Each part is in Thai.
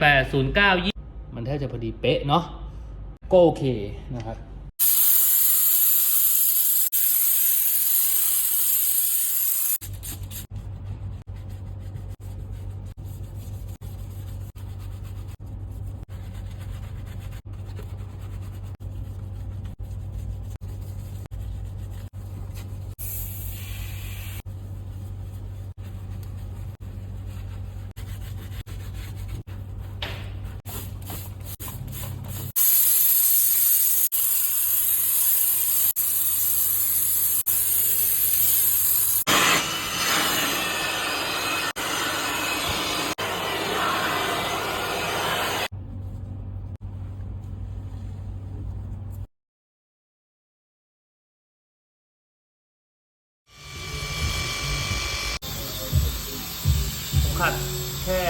แปดศูนย์เก้ายี่มันแทบจะพอดีเป๊ะเนาะก็โอเคนะครับ ผมขัดแค่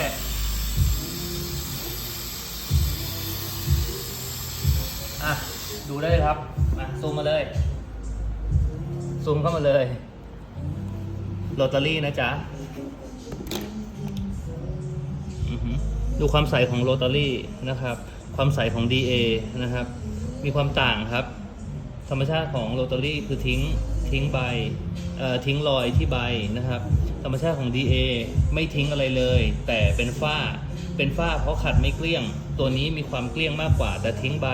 อะดูได้เลยครับมาซูมมาเลยซูมเข้ามาเลยโรตารี่นะจ๊ะดูความใสของโรตารี่นะครับ ความใสของ DA นะครับ มีความต่างครับ ธรรมชาติของโรตารี่คือทิ้งทิ้งใบเอ่อทิ้งรอยที่ใบนะครับ ธรรมชาติของ DA ไม่ทิ้งอะไรเลย แต่เป็นฝ้าเป็นฝ้าเพราะขัดไม่เกลี้ยง ตัวนี้มีความเกลี้ยงมากกว่า แต่ทิ้งใบ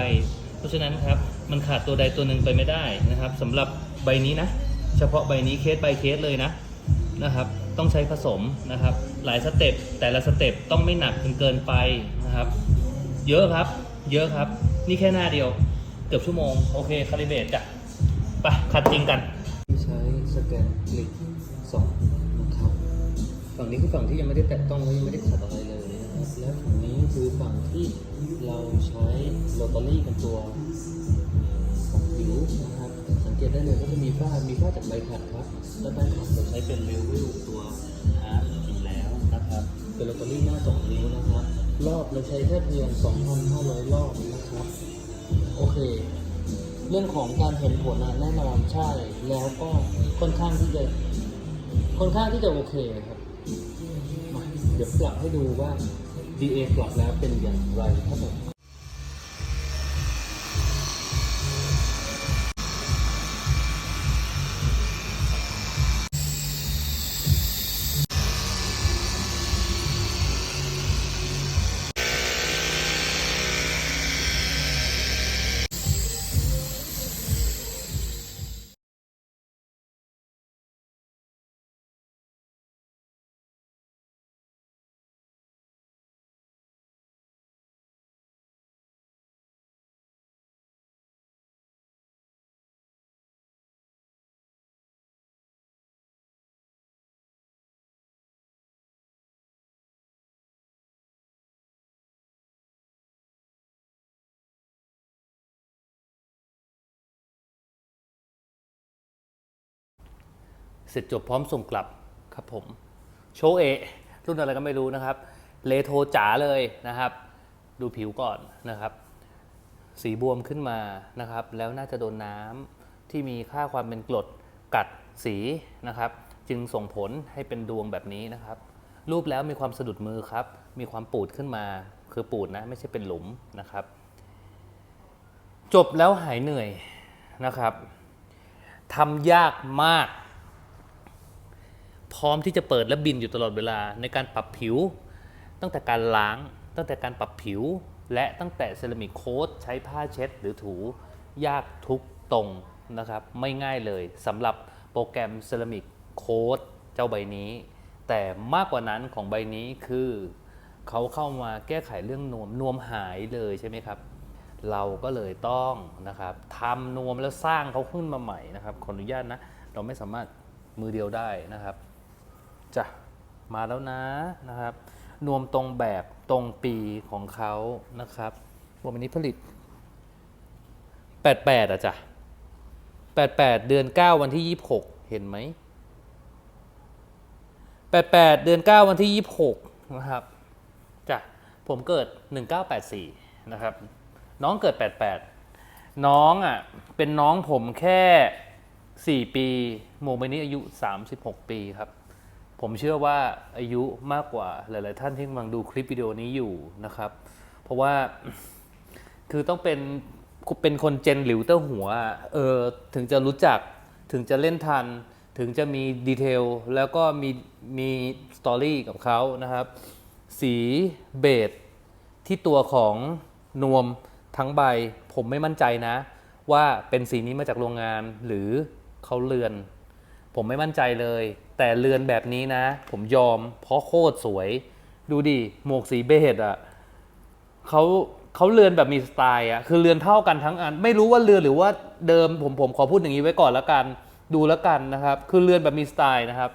ราะฉะนั้นครับมันขาดตัวใดตัวหนึ่งไปไม่ได้นะครับสำหรับใบนี้นะ เฉพาะใบนี้เคส by เคสเลยนะนะครับ ต้องใช้ผสมนะครับ หลายสเต็ปแต่ละสเต็ปต้องไม่หนักจนเกินไปนะครับ เยอะครับ เยอะครับ นี่แค่หน้าเดียว เกือบชั่วโมง โอเคคาลิเบตจ้ะไปขัดจริงกันใช้สแกนคลิกสองนะครับฝั่งนี้คือฝั่งที่ยังไม่ได้แตะต้องและยังไม่ได้ขัดอะไรเลย ที่เราใช้โรตารี่เป็นตัวของผิวนะครับ สังเกตได้เลยว่าจะมีฝ้ามีฝ้าจากใบขัดครับและใบขัดเราใช้เป็นเรวิลตัวฮาร์ดอยู่แล้วนะครับเป็นโรตารี่หน้าสองนิ้วนะครับ รอบเราใช้แค่เพียง 2,500 รอบนะครับ โอเค เรื่องของการเห็นผลอะแน่นอนใช่แล้วก็ค่อนข้างที่จะค่อนข้างที่จะโอเคครับ เดี๋ยวปรับให้ดูว่า BA ปรับแล้วเป็นอย่างไรครับผม เสร็จจบพร้อมส่งกลับครับผม โชว์เอรุ่นอะไรก็ไม่รู้นะครับ เลโทจ๋าเลยนะครับ ดูผิวก่อนนะครับ สีบวมขึ้นมานะครับ แล้วน่าจะโดนน้ำที่มีค่าความเป็นกรดกัดสีนะครับ จึงส่งผลให้เป็นดวงแบบนี้นะครับ รูปแล้วมีความสะดุดมือครับ มีความปูดขึ้นมา คือปูดนะไม่ใช่เป็นหลุมนะครับ จบแล้วหายเหนื่อยนะครับทำยากมาก พร้อมที่จะเปิดและบินอยู่ตลอดเวลาในการปรับผิว ตั้งแต่การล้าง ตั้งแต่การปรับผิว และตั้งแต่เซรามิกโค้ดใช้ผ้าเช็ด หรือถูยากทุกตรงนะครับ ไม่ง่ายเลยสำหรับโปรแกรมเซรามิกโค้ดเจ้าใบนี้ แต่มากกว่านั้นของใบนี้คือเขาเข้ามาแก้ไขเรื่องนวมนวมหายเลยใช่ไหมครับ เราก็เลยต้องนะครับทำนวมแล้วสร้างเขาขึ้นมาใหม่นะครับขออนุญาตนะ เราไม่สามารถมือเดียวได้นะครับ จ้ะมาแล้วนะนะครับ นวมตรงแบบตรงปีของเขานะครับวันนี้ผลิต 88อะจ้ะ88 เดือน 9 วันที่ 26 เห็นไหม88 เดือน 9 วันที่ 26 นะครับจ้ะผมเกิด 1984 นะครับ น้องเกิด 88 น้องอะเป็นน้องผมแค่ 4 ปี โมใบนี้อายุ 36 ปีครับ ผมเชื่อว่าอายุมากกว่าหลาย ๆ ท่านที่กำลังดูคลิปวิดีโอนี้อยู่นะครับ เพราะว่าคือต้องเป็นเป็นคนเจนหลิวเต้าหัวเออถึงจะรู้จักถึงจะเล่นทัน ถึงจะมีดีเทลแล้วก็มีมีสตอรี่กับเขานะครับ สีเบจที่ตัวของนวมทั้งใบ ผมไม่มั่นใจนะ ว่าเป็นสีนี้มาจากโรงงานหรือเขาเลือน ผมไม่มั่นใจเลย แต่เรือนแบบนี้นะ ผมยอมเพราะโคตรสวย ดูดิหมวกสีเบจอะเขาเขาเรือนแบบมีสไตล์อะคือเรือนเท่ากันทั้งอัน ไม่รู้ว่าเรือนหรือว่าเดิมผมผมขอพูดอย่างนี้ไว้ก่อนแล้วกัน ดูแล้วกันนะครับ คือเรือนแบบมีสไตล์นะครับ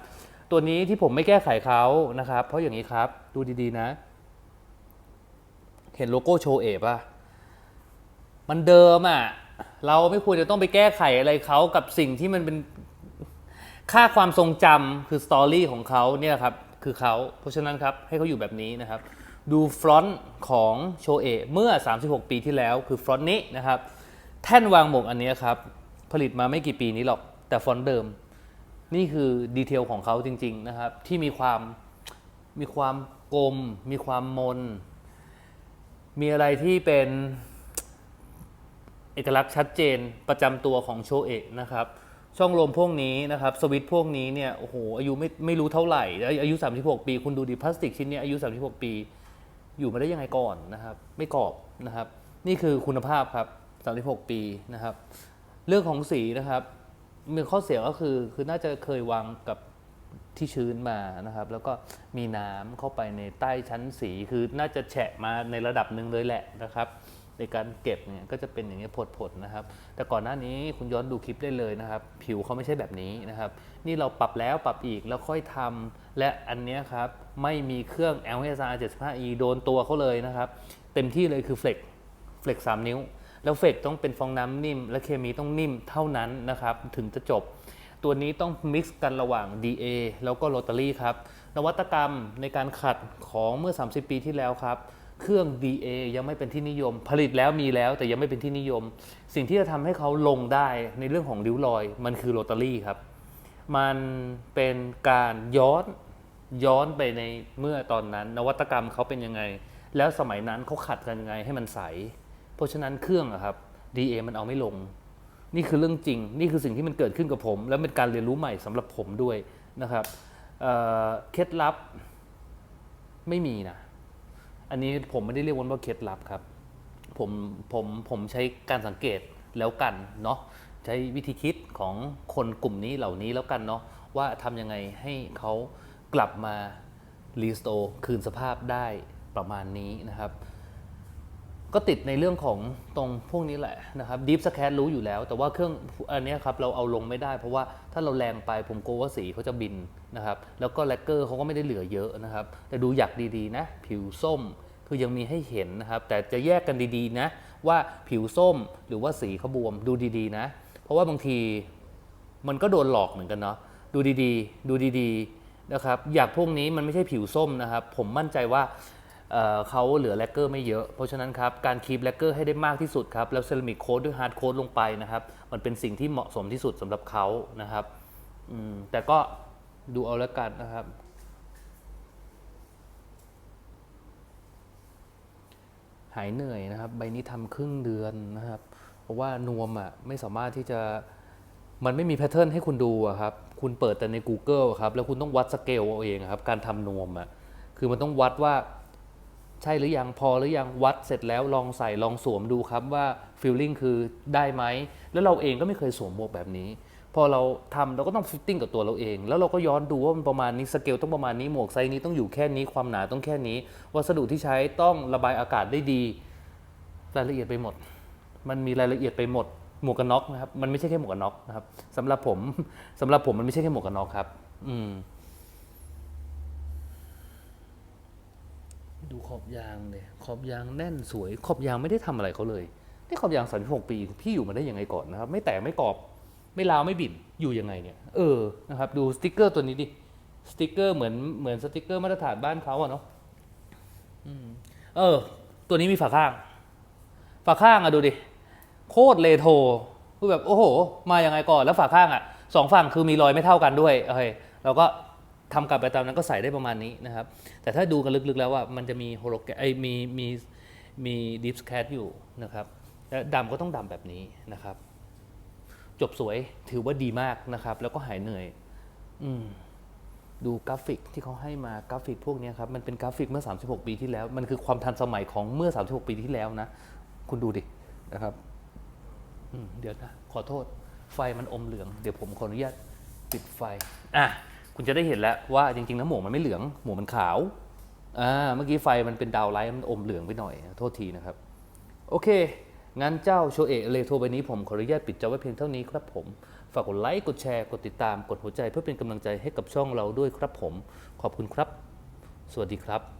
ตัวนี้ที่ผมไม่แก้ไขเขานะครับ เพราะอย่างนี้ครับ ดูดีๆนะ เห็นโลโก้โชว์เอป่ะ มันเดิมอะเราไม่ควรจะต้องไปแก้ไขอะไรเขากับสิ่งที่มันเป็น ค่าความทรงจำคือสตอรี่ของเขาเนี่ยครับคือเขาเพราะฉะนั้นครับให้เขาอยู่แบบนี้นะครับ ดูฟรอนต์ของโชเอะเมื่อ 36 ปีที่แล้วคือฟรอนต์นี้นะครับ แท่นวางหมวกอันนี้ครับ ผลิตมาไม่กี่ปีนี้หรอกแต่ฟอนต์เดิม นี่คือดีเทลของเขาจริง ๆนะครับ ที่มีความมีความกลม มีความมน มีอะไรที่เป็นเอกลักษณ์ชัดเจนประจำตัวของโชเอะนะครับ ช่องลมพวกนี้นะครับสวิตพวกนี้เนี่ยโอ้โหอายุไม่ไม่รู้เท่าไหร่แล้วอายุ 36 ปี คุณดูดิพลาสติกชิ้นเนี้ยอายุ 36 ปี อยู่มาได้ยังไงก่อนนะครับ ไม่กรอบนะครับ นี่คือคุณภาพครับ 36 ปีนะครับ เรื่องของสีนะครับมีข้อเสียก็คือคือน่าจะเคยวางกับที่ชื้นมานะครับ แล้วก็มีน้ำเข้าไปในใต้ชั้นสีคือน่าจะแฉะมาในระดับหนึ่งเลยแหละนะครับ ในการเก็บเนี่ยก็จะเป็นอย่างนี้ผดๆนะครับ แต่ก่อนหน้านี้คุณย้อนดูคลิปได้เลยนะครับ ผิวเขาไม่ใช่แบบนี้นะครับ นี่เราปรับแล้วปรับอีกแล้วค่อยทำและอันนี้ครับไม่มีเครื่อง LSR 75E โดนตัวเขาเลยนะครับ เต็มที่เลยคือเฟล็กเฟล็ก3นิ้ว แล้วเฟล็กต้องเป็นฟองน้ำนิ่ม และเคมีต้องนิ่มเท่านั้นนะครับ ถึงจะจบ ตัวนี้ต้องมิกซ์กันระหว่าง DA แล้วก็โรตารี่ครับนวัตกรรมในการขัดของเมื่อ 30 ปีที่แล้วครับ เครื่อง DA ยังไม่เป็นที่นิยม ผลิตแล้วมีแล้วแต่ยังไม่เป็นที่นิยม สิ่งที่จะทำให้เขาลงได้ในเรื่องของริ้วรอย มันคือโรตารี่ครับ มันเป็นการย้อนย้อนไปในเมื่อตอนนั้น นวัตกรรมเขาเป็นยังไง แล้วสมัยนั้นเขาขัดกันยังไงให้มันใส เพราะฉะนั้นเครื่องอะครับ DA มันเอาไม่ลง นี่คือเรื่องจริง นี่คือสิ่งที่มันเกิดขึ้นกับผม แล้วเป็นการเรียนรู้ใหม่สำหรับผมด้วยนะครับเเคล็ดลับไม่มีนะ อันนี้ผมไม่ได้เรียกว่าเคล็ดลับครับ ผมผมผมใช้การสังเกตแล้วกันเนาะใช้วิธีคิดของคนกลุ่มนี้เหล่านี้แล้วกันเนาะว่าทำยังไงให้เขากลับมารีสโตคืนสภาพได้ประมาณนี้นะครับ ก็ติดในเรื่องของตรงพวกนี้แหละนะครับ Deep Scan รู้อยู่แล้ว แต่ว่าเครื่องอันนี้ครับเราเอาลงไม่ได้ เพราะว่าถ้าเราแรงไปผมกลัวว่าสีเขาจะบินนะครับ แล้วก็แลกเกอร์เขาก็ไม่ได้เหลือเยอะนะครับ แต่ดูอยากดีๆนะ ผิวส้มคือยังมีให้เห็นนะครับ แต่จะแยกกันดีๆนะ ว่าผิวส้มหรือว่าสีเขาบวมดูดีๆนะ เพราะว่าบางทีมันก็โดนหลอกเหมือนกันเนาะดูดีๆ ดูดีๆนะครับ อยากพวกนี้มันไม่ใช่ผิวส้มนะครับ ผมมั่นใจว่า เขาเหลือแลกเกอร์ไม่เยอะ เพราะฉะนั้นครับการคีบแลกเกอร์ให้ได้มากที่สุดครับ แล้วเซรามิกโค้ดด้วยฮาร์ดโค้ดลงไปนะครับ มันเป็นสิ่งที่เหมาะสมที่สุดสำหรับเขานะครับอืมแต่ก็ดูเอาแล้วกันนะครับ หายเหนื่อยนะครับ ใบนี้ทำครึ่งเดือนนะครับ เพราะว่านวมอะไม่สามารถที่จะมันไม่มีแพทเทิร์นให้คุณดูอะครับ คุณเปิดแต่ใน Google ครับ แล้วคุณต้องวัดสเกลเอาเองครับ การทำนวมอะ คือมันต้องวัดว่า ใช่หรือยังพอหรือยังวัดเสร็จแล้วลองใส่ลองสวมดูครับว่าฟีลลิ่งคือได้ไหมแล้วเราเองก็ไม่เคยสวมหมวกแบบนี้ พอเราทำเราก็ต้องฟิตติ้งกับตัวเราเอง แล้วเราก็ย้อนดูว่ามันประมาณนี้สเกลต้องประมาณนี้หมวกไซส์นี้ต้องอยู่แค่นี้ความหนาต้องแค่นี้ วัสดุที่ใช้ต้องระบายอากาศได้ดี รายละเอียดไปหมด มันมีรายละเอียดไปหมดหมวกกันน็อกนะครับมันไม่ใช่แค่หมวกกันน็อกนะครับสำหรับผมสำหรับผมมันไม่ใช่แค่หมวกกันน็อกครับ อืม ดูข อบยางเลยขอบยางแน่นสวย ขอบยางไม่ได้ทำอะไรเขาเลยนี่ขอบยาง36ปีพี่อยู่มาได้ยังไงก่อนนะครับ ไม่แตกไม่กรอบ ไม่ลาวไม่บิดอยู่ยังไงเนี่ย เออนะครับ ดูสติกเกอร์ตัวนี้ดิสติกเกอร์เหมือนเหมือนสติกเกอร์มาตรฐานบ้านเขาอะเนาะเออ ตัวนี้มีฝาข้าง ฝาข้างอะดูดิโคตรเลโทคือแบบโอ้โห มายังไงก่อนแล้วฝาข้างอะสองฝั่งคือมีรอยไม่เท่ากันด้วยโอเคเราก็ ทำกลับไปตามนั้นก็ใส่ได้ประมาณนี้นะครับ แต่ถ้าดูกันลึกๆแล้วว่ามันจะมีโฮโลแกรมไอยมีมีมีดิฟสแคทอยู่นะครับและดำก็ต้องดำแบบนี้นะครับ จบสวยถือว่าดีมากนะครับ แล้วก็หายเหนื่อย อืมดูกราฟิกที่เขาให้มากราฟิกพวกนี้ครับ มันเป็นกราฟิกเมื่อ 36 ปีที่แล้ว มันคือความทันสมัยของเมื่อ 36 ปีที่แล้วนะ คุณดูดินะครับเดี๋ยวนะ ขอโทษไฟมันอมเหลือง เดี๋ยวผมขออนุญาตปิดไฟ อะ คุณจะได้เห็นแล้วว่าจริงๆแล้วหมวกมันไม่เหลือง หมวกมันขาวอ่าเมื่อกี้ไฟมันเป็นดาวไลท์มันอมเหลืองไปหน่อย โทษทีนะครับ โอเค งั้นเจ้าโชเอะเลโทรใบนี้ผมขออนุญาตปิดจอไว้เพียงเท่านี้ครับผม ฝากกดไลค์กดแชร์กดติดตามกดหัวใจเพื่อเป็นกำลังใจให้กับช่องเราด้วยครับผม ขอบคุณครับ สวัสดีครับ